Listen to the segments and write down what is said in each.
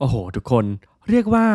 โอ้โห ทุกคนเรียกว่า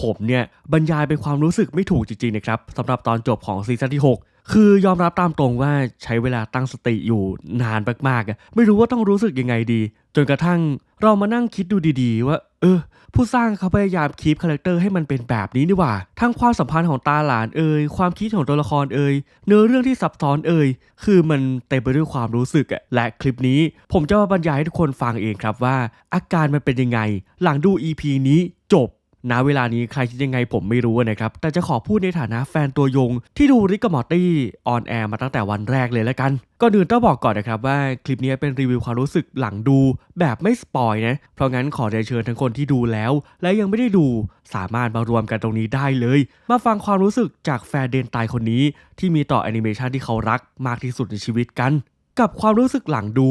ผมเนี่ยบรรยายเป็นความรู้สึกไม่ถูกจริงๆนะครับสำหรับตอนจบของซีซั่นที่ 6 คือยอมรับตามตรงว่าใช้เวลาตั้งสติอยู่นานมากๆอะไม่รู้ว่าต้องรู้สึกยังไงดี จนกระทั่งเรามานั่งคิดดูดีๆ ว่า เออ ผู้สร้างเขาพยายามคีปคาแรคเตอร์ให้มันเป็นแบบนี้นี่หว่าทั้งความสัมพันธ์ของตาหลานเอ่ยความคิดของตัวละครเอ่ยเนื้อเรื่องที่ซับซ้อนเอ่ยคือมันเต็มไปด้วยความรู้สึกอะและคลิปนี้ผมจะมาบรรยายให้ทุกคนฟังเองครับว่า อาการมันเป็นยังไง หลังดู EP นี้จบ ณเวลานี้ใครคิดยังไงผมไม่รู้นะครับ แต่จะขอพูดในฐานะแฟนตัวยง ที่ดูริกกับมอร์ตี้ออนแอร์มาตั้งแต่วันแรกเลยแล้วกันก่อนอื่นต้องบอกก่อนนะครับว่าคลิปนี้เป็นรีวิวความรู้สึกหลังดูแบบไม่สปอยนะ เพราะงั้นขอเรียนเชิญทั้งคนที่ดูแล้ว และยังไม่ได้ดูสามารถมารวมกันตรงนี้ได้เลย มาฟังความรู้สึกจากแฟนเดนตายคนนี้ ที่มีต่อแอนิเมชันที่เขารักมากที่สุดในชีวิตกัน กับความรู้สึกหลังดู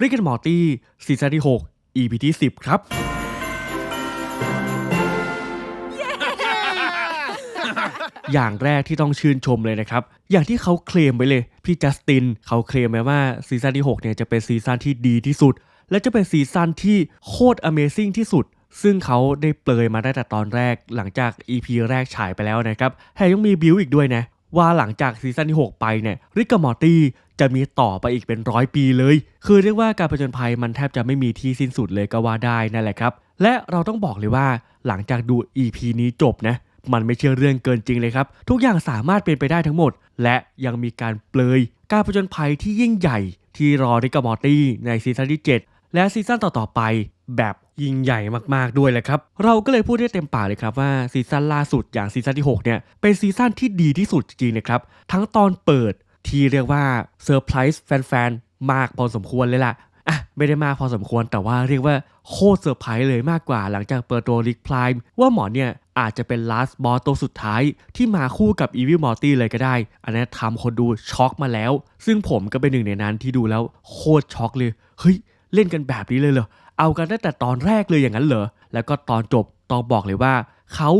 ริกกับมอร์ตี้ซีซั่นที่ 6 EP ที่ 10 ครับ อย่างแรกที่ต้องชื่นชมเลยนะครับ อย่างที่เขาเคลมไว้เลย พี่จัสตินเขาเคลมไว้ว่าซีซั่นที่ 6 เนี่ยจะเป็นซีซั่นที่ดีที่สุด และจะเป็นซีซั่นที่โคตร Amazing ที่สุด ซึ่งเขาได้เปลยมาได้แต่ตอนแรกหลังจาก EP แรกฉายไปแล้วนะครับแถมยังมีบิวอีกด้วยนะว่าหลังจากซีซั่นที่ 6 ไปเนี่ยริกกับมอร์ตี้จะมีต่อไปอีกเป็นร้อยปีเลย คือเรียกว่าการผจญภัยมันแทบจะไม่มีที่สิ้นสุดเลยก็ว่าได้นั่นแหละครับ และเราต้องบอกเลยว่าหลังจากดู EP นี้จบนะ มันไม่ใช่เรื่องเกินจริงเลยครับ ทุกอย่างสามารถเป็นไปได้ทั้งหมด และยังมีการเปลย การผจญภัยที่ยิ่งใหญ่ ที่รอริกกับมอร์ตี้ในซีซั่นที่ 7 และซีซั่นต่อๆไป แบบยิ่งใหญ่มากๆด้วยแหละครับ เราก็เลยพูดได้เต็มปากเลยครับว่าซีซั่นล่าสุดอย่างซีซั่นที่ 6 เนี่ย เป็นซีซั่นที่ดีที่สุดจริงๆนะครับ ทั้งตอนเปิดที่เรียกว่าเซอร์ไพรส์แฟนๆ มากพอสมควรเลยล่ะ อะไม่ได้มากพอสมควรแต่ว่าเรียกว่าโคตรเซอร์ไพรส์เลยมากกว่าหลังจากเปิดตัวริกพลายว่าหมอเนี่ยอาจจะเป็นลาสบอสตัวสุดท้ายที่มาคู่กับอีวิลมอร์ตี้เลยก็ได้ อันนี้ทำคนดูช็อกมาแล้ว ซึ่งผมก็เป็นหนึ่งในนั้นที่ดูแล้วโคตรช็อกเลย เฮ้ย เล่นกันแบบนี้เลยเหรอ เอากันตั้งแต่ตอนแรกเลยอย่างนั้นเหรอ แล้วก็ตอนจบต้องบอกเลยว่า เขา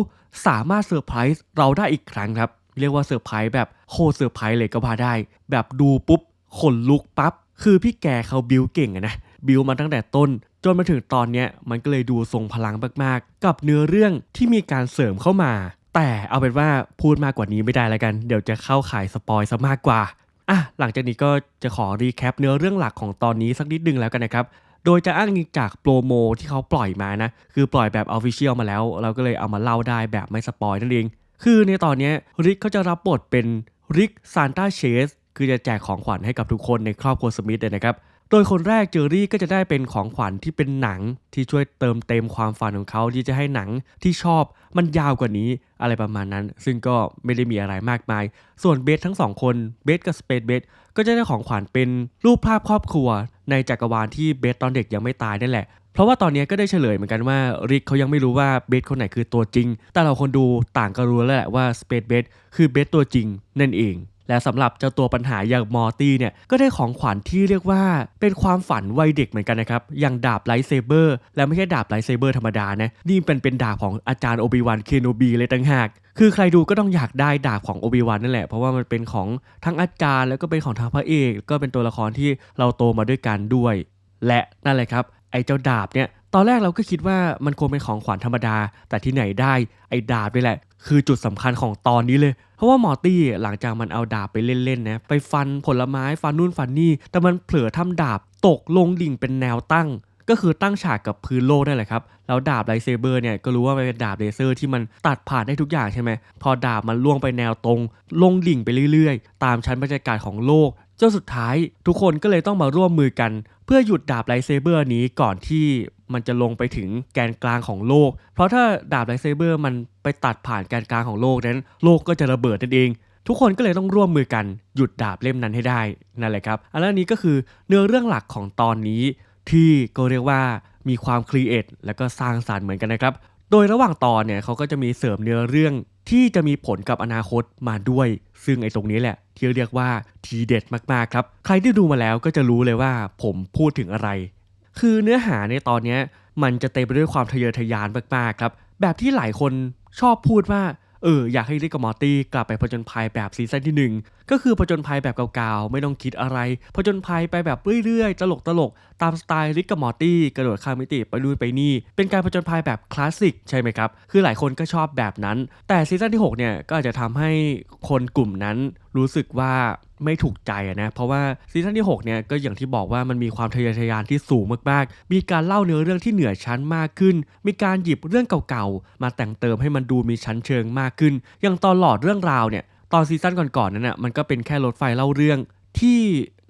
สามารถเซอร์ไพรส์เราได้อีกครั้งครับ เรียกว่าเซอร์ไพรส์แบบโคตรเซอร์ไพรส์เลยก็ว่าได้ แบบดูปุ๊บขนลุกปั๊บ คือพี่แกเขาบิวเก่งอะนะบิวมาตั้งแต่ต้น จนมาถึงตอนเนี้ยมันก็เลยดูทรงพลังมากๆ กับเนื้อเรื่องที่มีการเสริมเข้ามา แต่เอาเป็นว่าพูดมากกว่านี้ไม่ได้แล้วกัน เดี๋ยวจะเข้าขายสปอยซะมากกว่าอะหลังจากนี้ก็จะขอรีแคปเนื้อเรื่องหลักของตอนนี้สักนิดนึงแล้วกันนะครับโดยจะอ้างอิงจากโปรโมที่เขาปล่อยมานะ คือปล่อยแบบออฟฟิเชียลมาแล้ว เราก็เลยเอามาเล่าได้แบบไม่สปอยนั่นเอง คือในตอนนี้ริกเขาจะรับบทเป็นริกซานต้าเชส คือจะแจกของขวัญให้กับทุกคนในครอบครัวสมิธเลยนะครับ โดยคนแรกเจอรี่ก็จะได้เป็นของขวัญที่เป็นหนังที่ช่วยเติมเต็มความฝันของเขาที่จะให้หนังที่ชอบมันยาวกว่านี้อะไรประมาณนั้น ซึ่งก็ไม่ได้มีอะไรมากมาย ส่วนเบสทั้งสองคนเบสกับสเปซเบสก็จะได้ของขวัญเป็นรูปภาพครอบครัว ในจักรวาลที่เบสตอนเด็กยังไม่ตายนั่นแหละเพราะว่าตอนนี้ก็ได้เฉลยเหมือนกันว่าริกเขายังไม่รู้ว่าเบสคนไหนคือตัวจริง แต่เราคนดูต่างก็รู้แล้วแหละว่าสเปซเบสคือเบสตัวจริงนั่นเองและสำหรับเจ้าตัวปัญหาอย่างมอร์ตี้เนี่ยก็ได้ของขวัญที่เรียกว่าเป็นความฝันวัยเด็กเหมือนกันนะครับอย่างดาบไลท์เซเบอร์และไม่ใช่ดาบไลท์เซเบอร์ธรรมดานะนี่เป็นเป็นดาบของอาจารย์โอบิวันเคโนบีเลยต่างหาก คือใครดูก็ต้องอยากได้ดาบของโอบิวันนั่นแหละ เพราะว่ามันเป็นของทั้งอาจารย์แล้วก็เป็นของทางพระเอก ก็เป็นตัวละครที่เราโตมาด้วยกันด้วย และนั่นแหละครับไอ้เจ้าดาบเนี่ย ตอนแรกเราก็คิดว่ามันคงเป็นของขวัญธรรมดา แต่ที่ไหนได้ไอ้ดาบนี่แหละ คือจุดสำคัญของตอนนี้เลย เพราะว่ามอร์ตี้หลังจากมันเอาดาบไปเล่นๆนะไปฟันผลไม้ฟันนู่นฟันนี่ แต่มันเผลอทำดาบตกลงดิ่งเป็นแนวตั้ง ก็คือตั้งฉากกับพื้นโลกนั่นแหละครับแล้วดาบไลเซเบอร์เนี่ยก็รู้ว่ามันเป็นดาบเลเซอร์ที่มันตัดผ่านได้ทุกอย่างใช่ไหมพอดาบมันล่วงไปแนวตรง ลงดิ่งไปเรื่อยๆ ตามชั้นบรรยากาศของโลกจนสุดท้ายทุกคนก็เลยต้องมาร่วมมือกัน พื่อหยุดดาบไลเซเบอร์นี้ก่อนที่มันจะลงไปถึงแกนกลางของโลก เพราะถ้าดาบไลเซเบอร์มันไปตัดผ่านแกนกลางของโลกนั้น โลกก็จะระเบิดนั่นเอง ทุกคนก็เลยต้องร่วมมือกันหยุดดาบเล่มนั้นให้ได้นั่นแหละครับ อันนี้ก็คือเนื้อเรื่องหลักของตอนนี้ที่ก็เรียกว่ามีความครีเอทและก็สร้างสารรค์เหมือนกันนะครับ โดยระหว่างตอนเนี่ยเขาก็จะมีเสริมเนื้อเรื่องที่จะมีผลกับอนาคตมาด้วย ซึ่งไอ้ตรงนี้แหละ ที่เรียกว่าทีเด็ดมากๆครับ ใครที่ดูมาแล้วก็จะรู้เลยว่าผมพูดถึงอะไร คือเนื้อหาในตอนนี้มันจะเต็มไปด้วยความทะเยอทะยานมากๆครับ แบบที่หลายคนชอบพูดว่า เอออยากให้ริกกับมอร์ตี้กลับไปผจญภัยแบบซีซั่นที่หนึ่งก็คือผจญภัยแบบเก่าๆ ไม่ต้องคิดอะไร ผจญภัยไปแบบเรื่อยๆ ตลกตลกๆตามสไตล์ริกกับมอร์ตี้กระโดดข้ามมิติไปดูไปนี่ เป็นการผจญภัยแบบคลาสสิกใช่ไหมครับ คือหลายคนก็ชอบแบบนั้น แต่ซีซั่นที่ 6 เนี่ยก็อาจจะทำให้คนกลุ่มนั้น รู้สึกว่าไม่ถูกใจนะ เพราะว่าซีซั่นที่ 6 เนี่ยก็อย่างที่บอกว่ามันมีความทะเยอทะยานที่สูงมากๆ มีการเล่าเนื้อเรื่องที่เหนือชั้นมากขึ้น มีการหยิบเรื่องเก่าๆ มาแต่งเติมให้มันดูมีชั้นเชิงมากขึ้น อย่างตอนหลอดเรื่องราวเนี่ย ตอนซีซั่นก่อนๆนั้นน่ะมันก็เป็นแค่รถไฟเล่าเรื่องที่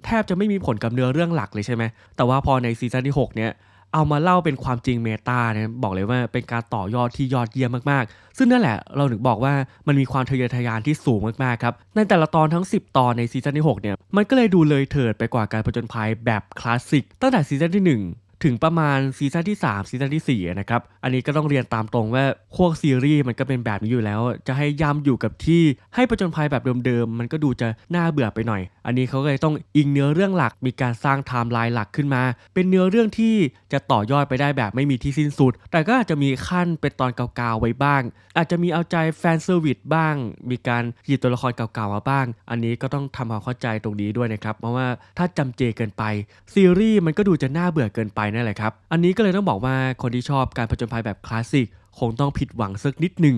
แทบจะไม่มีผลกับเนื้อเรื่องหลักเลยใช่ไหม แต่ว่าพอในซีซั่นที่ 6 เนี่ย เอามาเล่าเป็นความจริงเมตาเนี่ยบอกเลยว่าเป็นการต่อยอดที่ยอดเยี่ยมมากๆ ซึ่งนั่นแหละเราถึงบอกว่ามันมีความทะเยอทะยานที่สูงมากๆครับในแต่ละตอนทั้ง 10 ตอนในซีซั่นที่6เนี่ยมันก็เลยดูเลยเถิดไปกว่าการผจญภัยแบบคลาสสิกตั้งแต่ซีซั่นที่ 1 ถึงประมาณซีซั่นที่ 3 ซีซั่นที่ 4 นะครับ อันนี้ก็ต้องเรียนตามตรงว่าพวกซีรีส์มันก็เป็นแบบนี้อยู่แล้ว จะให้ย้ำอยู่กับที่ให้ประจนภัยแบบเดิมๆ มันก็ดูจะน่าเบื่อไปหน่อย อันนี้เขาก็เลยต้องอิงเนื้อเรื่องหลักมีการสร้างไทม์ไลน์หลักขึ้นมา เป็นเนื้อเรื่องที่จะต่อยอดไปได้แบบไม่มีที่สิ้นสุด แต่ก็อาจจะมีขั้นเป็นตอนเก่าๆไว้บ้าง อาจจะมีเอาใจแฟนเซอร์วิสบ้าง มีการหยิบตัวละครเก่าๆมาบ้าง อันนี้ก็ต้องทำความเข้าใจตรงนี้ด้วยนะครับ เพราะว่าถ้าจำเจเกินไปซีรีส์มันก็ดูจะน่าเบื่อเกินไปนั่นแหละครับ อันนี้ก็เลยต้องบอกว่าคนที่ชอบการผจญภัยแบบคลาสสิกคงต้องผิดหวังสักนิดหนึ่ง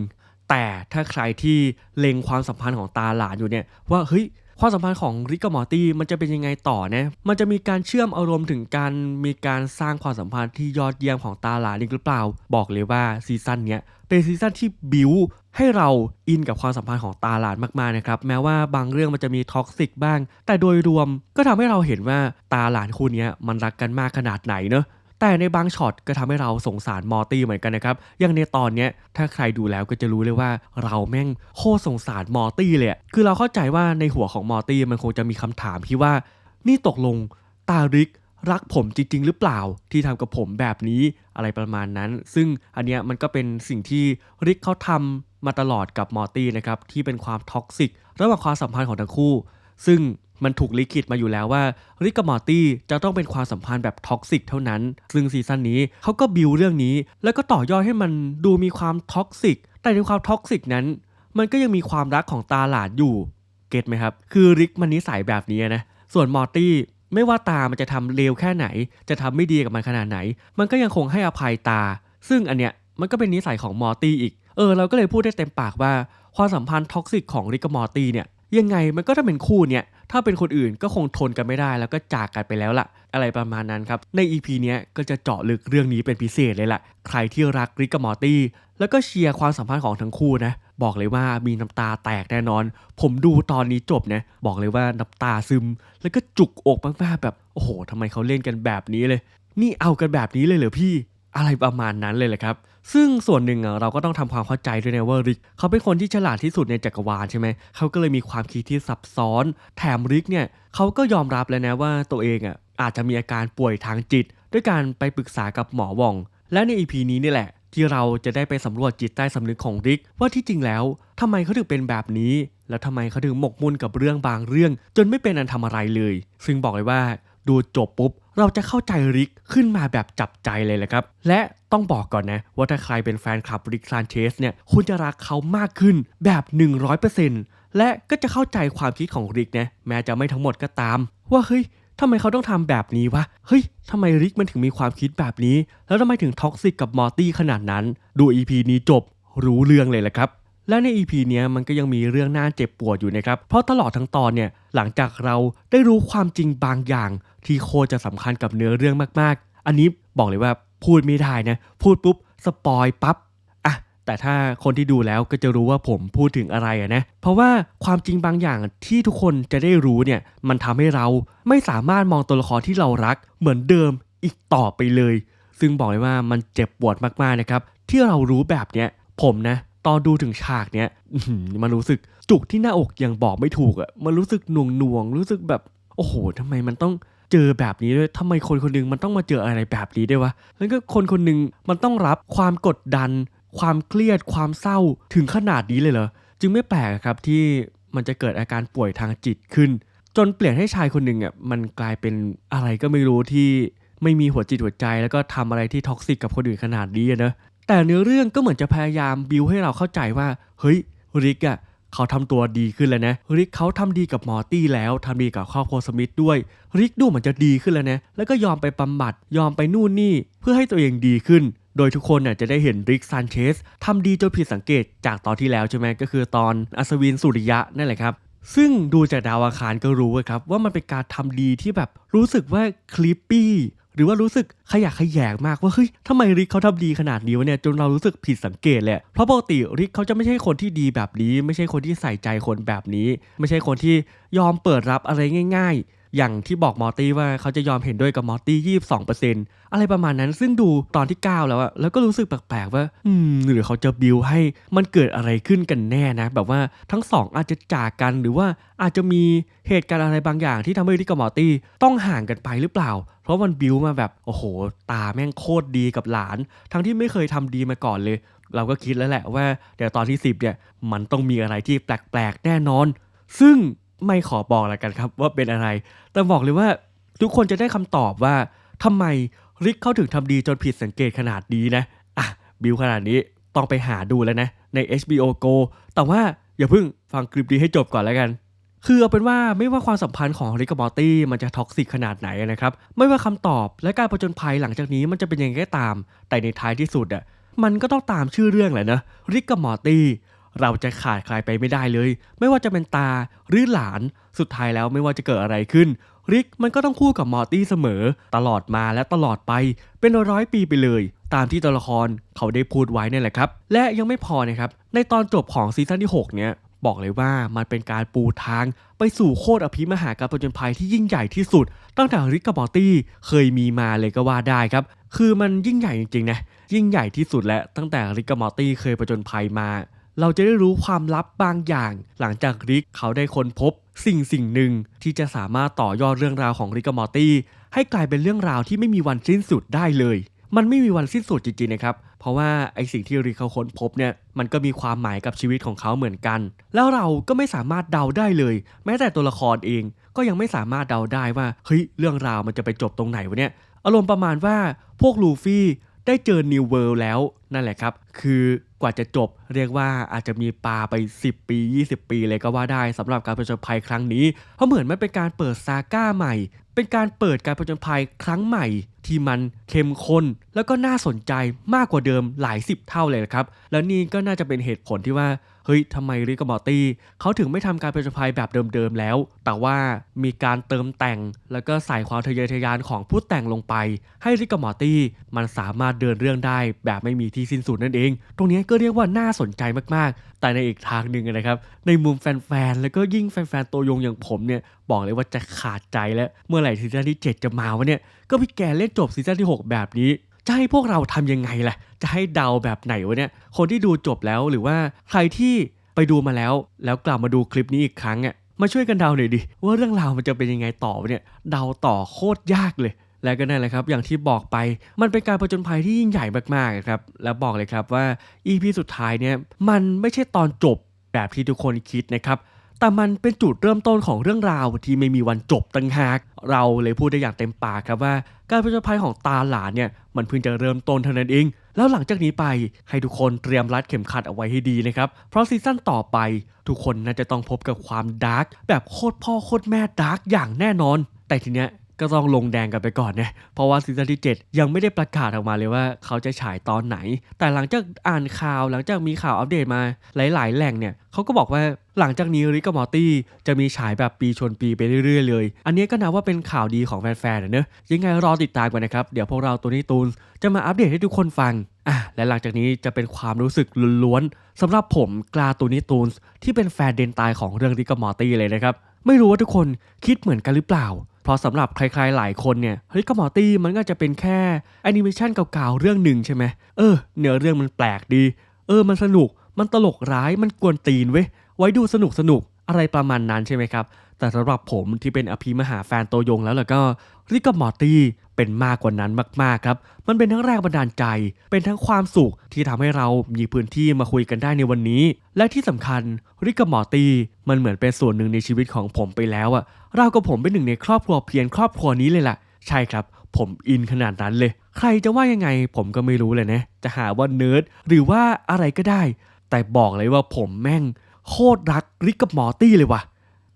แต่ถ้าใครที่เล็งความสัมพันธ์ของตาหลานอยู่เนี่ยว่าเฮ้ย ความสัมพันธ์ของริกกับมอร์ตี้มันจะเป็นยังไงต่อนะมันจะมีการเชื่อมอารมณ์ถึงการมีการสร้างความสัมพันธ์ที่ยอดเยี่ยมของตาหลานอีกหรือเปล่า บอกเลยว่าซีซั่นเนี้ยเป็นซีซั่นที่บิวให้เราอินกับความสัมพันธ์ของตาหลานมากๆนะครับแม้ว่าบางเรื่องมันจะมีท็อกซิกบ้าง แต่โดยรวมก็ทำให้เราเห็นว่าตาหลานคู่นี้มันรักกันมากขนาดไหนเนอะ แต่ในบางช็อตก็ทำให้เราสงสารมอร์ตี้เหมือนกันนะครับอย่างในตอนเนี้ยถ้าใครดูแล้วก็จะรู้เลยว่าเราแม่งโคตรสงสารมอร์ตี้เลยคือเราเข้าใจว่าในหัวของมอร์ตี้มันคงจะมีคำถามที่ว่า นี่ตกลงตาริกรักผมจริง ๆ หรือเปล่าที่ทำกับผมแบบนี้อะไรประมาณนั้น ซึ่งอันเนี้ยมันก็เป็นสิ่งที่ริกเขาทำมาตลอดกับมอร์ตี้นะครับที่เป็นความท็อกซิกระหว่างความสัมพันธ์ของทั้งคู่ ซึ่ง มันถูกลิขิตมาอยู่แล้วว่าริกกับมอร์ตี้จะต้องเป็นความสัมพันธ์แบบท็อกซิกเท่านั้น ซึ่งซีซั่นนี้เขาก็บิวเรื่องนี้ แล้วก็ต่อยอดให้มันดูมีความท็อกซิก แต่ในความท็อกซิกนั้น มันก็ยังมีความรักของตาหลานอยู่ เก็ตไหมครับ คือริกมันนิสัยแบบนี้นะ ส่วนมอร์ตี้ไม่ว่าตามันจะทำเลวแค่ไหน จะทำไม่ดีกับมันขนาดไหน มันก็ยังคงให้อภัยตา ซึ่งอันเนี้ยมันก็เป็นนิสัยของมอร์ตี้อีก เออ เราก็เลยพูดได้เต็มปากว่าความสัมพันธ์ท็อกซิกของริกกับมอร์ตี้เนี่ยยังไงมันก็ถ้าเป็นคู่เนี่ย ถ้าเป็นคนอื่นก็คงทนกันไม่ได้แล้วก็จากกันไปแล้วล่ะ อะไรประมาณนั้นครับ ใน EP เนี้ยก็จะเจาะลึกเรื่องนี้เป็นพิเศษเลยล่ะ ใครที่รักริกกับมอร์ตี้แล้วก็เชียร์ความสัมพันธ์ของทั้งคู่นะ บอกเลยว่ามีน้ำตาแตกแน่นอน ผมดูตอนนี้จบนะบอกเลยว่าน้ำตาซึม แล้วก็จุกอกมากๆแบบโอ้โหทำไมเขาเล่นกันแบบนี้เลย นี่เอากันแบบนี้เลยเหรอพี่ อะไรประมาณนั้นเลยแหละครับ ซึ่งส่วนหนึ่งเราก็ต้องทำความเข้าใจด้วยนะว่าริก เขาเป็นคนที่ฉลาดที่สุดในจักรวาลใช่ไหม เขาก็เลยมีความคิดที่ซับซ้อน แถมริกเนี่ยเขาก็ยอมรับแล้วนะว่าตัวเองอะอาจจะมีอาการป่วยทางจิต ด้วยการไปปรึกษากับหมอว่อง และใน EP นี้นี่แหละ ที่เราจะได้ไปสำรวจจิตใต้สำนึกของริก ว่าที่จริงแล้วทำไมเขาถึงเป็นแบบนี้ แล้วทำไมเขาถึงหมกมุ่นกับเรื่องบางเรื่อง จนไม่เป็นอันทำอะไรเลย ซึ่งบอกเลยว่า ดูจบปุ๊บ เราจะเข้าใจริกขึ้นมาแบบจับใจเลยแหละครับ และต้องบอกก่อนนะว่าถ้าใครเป็นแฟนคลับริกซานเชสเนี่ยคุณจะรักเขามากขึ้นแบบ 100%และก็จะเข้าใจความคิดของริกนะแม้จะไม่ทั้งหมดก็ตาม ว่าเฮ้ยทำไมเขาต้องทำแบบนี้วะ เฮ้ย ทำไมริกมันถึงมีความคิดแบบนี้ แล้วทำไมถึงท็อกซิกกับมอร์ตี้ขนาดนั้น ดู EP นี้จบรู้เรื่องเลยแหละครับ และใน EP เนี้ยมันก็ยังมีเรื่องน่าเจ็บปวดอยู่นะครับ เพราะตลอดทั้งตอนเนี่ยหลังจากเราได้รู้ความจริงบางอย่าง ที่โคจะสำคัญกับเนื้อเรื่องมากๆ อันนี้บอกเลยว่าพูดไม่ได้นะ พูดปุ๊บสปอยปั๊บอะแต่ถ้าคนที่ดูแล้วก็จะรู้ว่าผมพูดถึงอะไรอะนะ เพราะว่าความจริงบางอย่างที่ทุกคนจะได้รู้เนี่ยมันทำให้เราไม่สามารถมองตัวละครที่เรารัก เหมือนเดิมอีกต่อไปเลย ซึ่งบอกเลยว่ามันเจ็บปวดมากๆนะครับที่เรารู้แบบเนี้ยผมนะ ตอนดูถึงฉากเนี้ยมันรู้สึกจุกที่หน้าอกยังบอกไม่ถูกอะ่ะมันรู้สึกหน่วงหน่วงรู้สึกแบบโอ้โหทำไมมันต้องเจอแบบนี้ด้วยทำไมคนคนหนึงมันต้องมาเจออะไรแบบนี้ด้วยวะแล้วก็คนคนหนึงมันต้องรับความกดดัน ความเครียดความเศร้าถึงขนาดนี้เลยเหรอจึงไม่แปลกครับที่มันจะเกิดอาการป่วยทางจิตขึ้น จนเปลี่ยนให้ชายคนหนึ่งอะมันกลายเป็นอะไรก็ไม่รู้ที่ไม่มีหัวจิตหัวใจแล้วก็ทำอะไรที่ท็อกซิกกับคนอื่นขนาดนี้เนอะ แต่เนื้อเรื่องก็เหมือนจะพยายามบิวให้เราเข้าใจว่า เฮ้ยริกอะเขาทำตัวดีขึ้นแล้วนะริกเขาทำดีกับมอร์ตี้แล้วทำดีกับครอบครัวสมิธด้วยริกดูเหมือนจะดีขึ้นแล้วนะแล้วก็ยอมไปบำบัดยอมไปนู่นนี่เพื่อให้ตัวเองดีขึ้นโดยทุกคนน่ะจะได้เห็นริกซานเชสทำดีจนผิดสังเกตจากตอนที่แล้วใช่ไหมก็คือตอนอัศวินสุริยะนั่นแหละครับ ซึ่งดูจากดาวอังคารก็รู้ครับว่ามันเป็นการทำดีที่แบบรู้สึกว่าคลิปปี้ หรือว่ารู้สึกขยะแขยงมากว่าเฮ้ยทำไมริกเขาทำดีขนาดนี้วะเนี่ยจนเรารู้สึกผิดสังเกตแหละเพราะปกติริกเขาจะไม่ใช่คนที่ดีแบบนี้ ไม่ใช่คนที่ใส่ใจคนแบบนี้ ไม่ใช่คนที่ยอมเปิดรับอะไรง่าย อย่างที่บอกมอร์ตี้ว่าเขาจะยอมเห็นด้วยกับมอร์ตี้ยี่สองเปอร์เซ็นอะไรประมาณนั้นซึ่งดูตอนที่ 9 แล้วอะแล้วก็รู้สึกแปลกๆว่า อืม หรือเขาจะบิวให้มันเกิดอะไรขึ้นกันแน่นะ แบบว่าทั้งสองอาจจะจากกันหรือว่าอาจจะมีเหตุการณ์อะไรบางอย่างที่ทำให้ริกกับมอร์ตี้ต้องห่างกันไปหรือเปล่า เพราะมันบิวมาแบบโอ้โห ตาแม่งโคตรดีกับหลาน ทั้งที่ไม่เคยทำดีมาก่อนเลย เราก็คิดแล้วแหละว่าเดี๋ยวตอนที่ 10เนี่ยมันต้องมีอะไรที่แปลกๆแน่นอน ซึ่ง ไม่ขอบอกแล้วกันครับว่าเป็นอะไร แต่บอกเลยว่าทุกคนจะได้คำตอบว่าทำไมริกเขาถึงทำดีจนผิดสังเกตขนาดนี้นะอะบิวขนาดนี้ต้องไปหาดูแล้วนะ ใน HBO Go แต่ว่าอย่าเพิ่งฟังคลิปนี้ให้จบก่อนแล้วกัน คือเอาเป็นว่าไม่ว่าความสัมพันธ์ของริกกับมอร์ตี้มันจะท็อกซิกขนาดไหนนะครับ ไม่ว่าคำตอบและการประจนภัยหลังจากนี้มันจะเป็นยังไงก็ตาม แต่ในท้ายที่สุดอะมันก็ต้องตามชื่อเรื่องแหละนะริกกับมอร์ตี้ เราจะขาดใครไปไม่ได้เลย ไม่ว่าจะเป็นตาหรือหลานสุดท้ายแล้วไม่ว่าจะเกิดอะไรขึ้น ริกมันก็ต้องคู่กับมอร์ตี้เสมอ ตลอดมาและตลอดไป เป็นร้อยปีไปเลย ตามที่ตัวละครเขาได้พูดไว้นี่แหละครับ และยังไม่พอนะครับในตอนจบของซีซั่นที่ 6 เนี่ยบอกเลยว่ามันเป็นการปูทางไปสู่โคตรอภิมหาการผจญภัยที่ยิ่งใหญ่ที่สุด ตั้งแต่ริกกับมอร์ตี้เคยมีมาเลยก็ว่าได้ครับ คือมันยิ่งใหญ่จริงๆนะยิ่งใหญ่ที่สุดและตั้งแต่ริกกับมอร์ตี้เคยผจญภัยมา เราจะได้รู้ความลับบางอย่าง หลังจากริกเขาได้ค้นพบสิ่งสิ่งหนึ่งที่จะสามารถต่อยอดเรื่องราวของริกมอร์ตี้ให้กลายเป็นเรื่องราวที่ไม่มีวันสิ้นสุดได้เลย มันไม่มีวันสิ้นสุดจริงๆนะครับ เพราะว่าไอสิ่งที่ริกเขาค้นพบเนี่ยมันก็มีความหมายกับชีวิตของเขาเหมือนกัน แล้วเราก็ไม่สามารถเดาได้เลย แม้แต่ตัวละครเองก็ยังไม่สามารถเดาได้ว่าเฮ้ยเรื่องราวมันจะไปจบตรงไหนวะเนี่ยอารมณ์ประมาณว่าพวกลูฟี่ได้เจอนิวเวิลด์แล้วนั่นแหละครับ คือ กว่าจะจบ เรียกว่าอาจจะมีปาไป 10 ปี 20 ปีเลยก็ว่าได้สำหรับการผจญภัยครั้งนี้เพราะเหมือนมันเป็นการเปิดซาก้าใหม่ เป็นการเปิดการผจญภัยครั้งใหม่ ที่มันเข้มข้นแล้วก็น่าสนใจมากกว่าเดิมหลายสิบเท่าเลยครับ แล้วนี่ก็น่าจะเป็นเหตุผลที่ว่าเฮ้ยทำไมริกกับมอร์ตี้เขาถึงไม่ทำการผจญภัยแบบเดิมๆแล้ว แต่ว่ามีการเติมแต่ง แล้วก็ใส่ความทะเยอทะยานของผู้แต่งลงไป ให้ริกกับมอร์ตี้มันสามารถเดินเรื่องได้แบบไม่มีที่สิ้นสุดนั่นเอง ตรงนี้ก็เรียกว่าน่าสนใจมากๆ แต่ในอีกทางหนึ่งนะครับ ในมุมแฟนๆ แล้วก็ยิ่งแฟนๆ ตัวยงอย่างผมเนี่ย บอกเลยว่าจะขาดใจแล้ว เมื่อไหร่ซีซั่นที่ 7 จะมาวะเนี่ย ก็พี่แกเล่นจบซีซั่นที่ 6 แบบนี้ จะให้พวกเราทำยังไงล่ะ จะให้เดาแบบไหนวะเนี่ย คนที่ดูจบแล้วหรือว่าใครที่ไปดูมาแล้ว แล้วกลับมาดูคลิปนี้อีกครั้งอะมาช่วยกันเดาหน่อยดิว่าเรื่องราวมันจะเป็นยังไงต่อเนี่ยเดาต่อโคตรยากเลย และก็นั่นแหละครับ อย่างที่บอกไป มันเป็นการผจญภัยที่ยิ่งใหญ่มากๆครับ แล้วบอกเลยครับว่า EP สุดท้ายเนี่ย มันไม่ใช่ตอนจบแบบที่ทุกคนคิดนะครับ แต่มันเป็นจุดเริ่มต้นของเรื่องราวที่ไม่มีวันจบตั้งหาก เราเลยพูดได้อย่างเต็มปากครับว่า การผจญภัยของตาหลานเนี่ย มันเพิ่งจะเริ่มต้นเท่านั้นเอง แล้วหลังจากนี้ไปให้ทุกคนเตรียมรัดเข็มขัดเอาไว้ให้ดีนะครับ เพราะซีซั่นต่อไป ทุกคนน่าจะต้องพบกับความดาร์กแบบโคตรพ่อโคตรแม่ดาร์กอย่างแน่นอน แต่ทีเนี้ย ก็ต้องลงแดงกันไปก่อนเนะเพราะว่าซีซั่นที่ 7 ยังไม่ได้ประกาศออกมาเลยว่าเขาจะฉายตอนไหน แต่หลังจากอ่านข่าว หลังจากมีข่าวอัปเดตมาหลาย ๆ แหล่งเนี่ยเขาก็บอกว่าหลังจากนี้ริกกับมอร์ตี้จะมีฉายแบบปีชนปีไปเรื่อย ๆ เลย อันนี้ก็นับว่าเป็นข่าวดีของแฟนๆนะเนอะยังไงรอติดตามกันนะครับ เดี๋ยวพวกเราตัวนี้ตูนจะมาอัปเดตให้ทุกคนฟังอะและหลังจากนี้จะเป็นความรู้สึกล้วนๆสำหรับผมกลาตูนิตูนที่เป็นแฟนเดนตายของเรื่องริกกับมอร์ตี้เลยนะครับไม่รู้ว่าทุกคนคิดเหมือนกันหรือเปล่า เพราะสำหรับใครๆหลายคนเนี่ยเฮ้ยก็มอร์ตี้มันก็จะเป็นแค่แอนิเมชันเก่าๆเรื่องหนึ่งใช่ไหมเออเนื้อเรื่องมันแปลกดี เออมันสนุกมันตลกร้ายมันกวนตีนเว้ยไว้ดูสนุกสนุกอะไรประมาณนั้นใช่ไหมครับ แต่สำหรับผมที่เป็นอภิมหาแฟนโตยงแล้วแล้วก็ริกกับมอร์ตี้ เป็นมากกว่านั้นมากๆครับ มันเป็นทั้งแรงบันดาลใจ เป็นทั้งความสุขที่ทำให้เรามีพื้นที่มาคุยกันได้ในวันนี้ และที่สำคัญริกกับมอร์ตี้มันเหมือนเป็นส่วนหนึ่งในชีวิตของผมไปแล้วอะเรากับผมเป็นหนึ่งในครอบครัวเพียงครอบครัวนี้เลยล่ะ ใช่ครับ ผมอินขนาดนั้นเลย ใครจะว่ายังไง ผมก็ไม่รู้เลยนะ จะหาว่าเนิร์ดหรือว่าอะไรก็ได้ แต่บอกเลยว่าผมแม่ง โคตรรักริกกับมอร์ตี้เลยว่ะ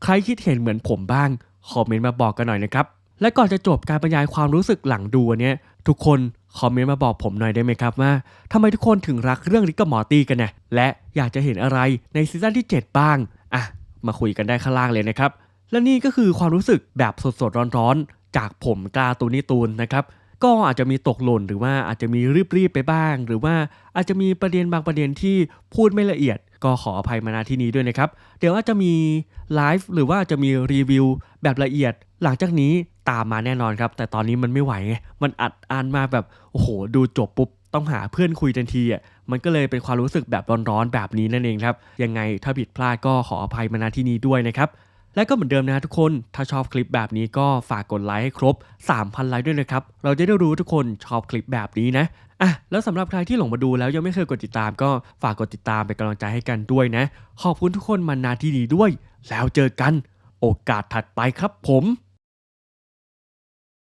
ใครคิดเห็นเหมือนผมบ้าง คอมเมนต์มาบอกกันหน่อยนะครับ และก่อนจะจบการบรรยายความรู้สึกหลังดูอันเนี้ยทุกคนคอมเมนต์มาบอกผมหน่อยได้ไหมครับว่าทำไมทุกคนถึงรักเรื่องริกกับมอร์ตี้กันนะและอยากจะเห็นอะไรในซีซั่นที่ 7 บ้างอะมาคุยกันได้ข้างล่างเลยนะครับ และนี่ก็คือความรู้สึกแบบสดๆร้อนๆ จากผมกาตูนิตูนนะครับก็อาจจะมีตกหล่นหรือว่าอาจจะมีรีบๆไปบ้าง หรือว่าอาจจะมีประเด็นบางประเด็นที่พูดไม่ละเอียด ก็ขออภัยมาณที่นี้ด้วยนะครับ เดี๋ยวอาจจะมีไลฟ์หรือว่าจะมีรีวิวแบบละเอียด หลังจากนี้ ตามมาแน่นอนครับ แต่ตอนนี้มันไม่ไหวไงมันอัดอ่านมาแบบโอ้โห ดูจบปุ๊บต้องหาเพื่อนคุยทันทีอะมันก็เลยเป็นความรู้สึกแบบร้อนๆแบบนี้นั่นเองครับ ยังไงถ้าผิดพลาดก็ขออภัยมาณที่นี้ด้วยนะครับและก็เหมือนเดิมนะทุกคน ถ้าชอบคลิปแบบนี้ก็ฝากกดไลค์ให้ครบ 3,000 ไลค์ด้วยนะครับ เราจะได้รู้ทุกคนชอบคลิปแบบนี้นะ อะ แล้วสำหรับใครที่หลงมาดูแล้วยังไม่เคยกดติดตามก็ฝากกดติดตามเป็นกำลังใจให้กันด้วยนะ ขอบคุณทุกคนมานาที่นี้ด้วย แล้วเจอกัน โอกาสถัดไปครับผม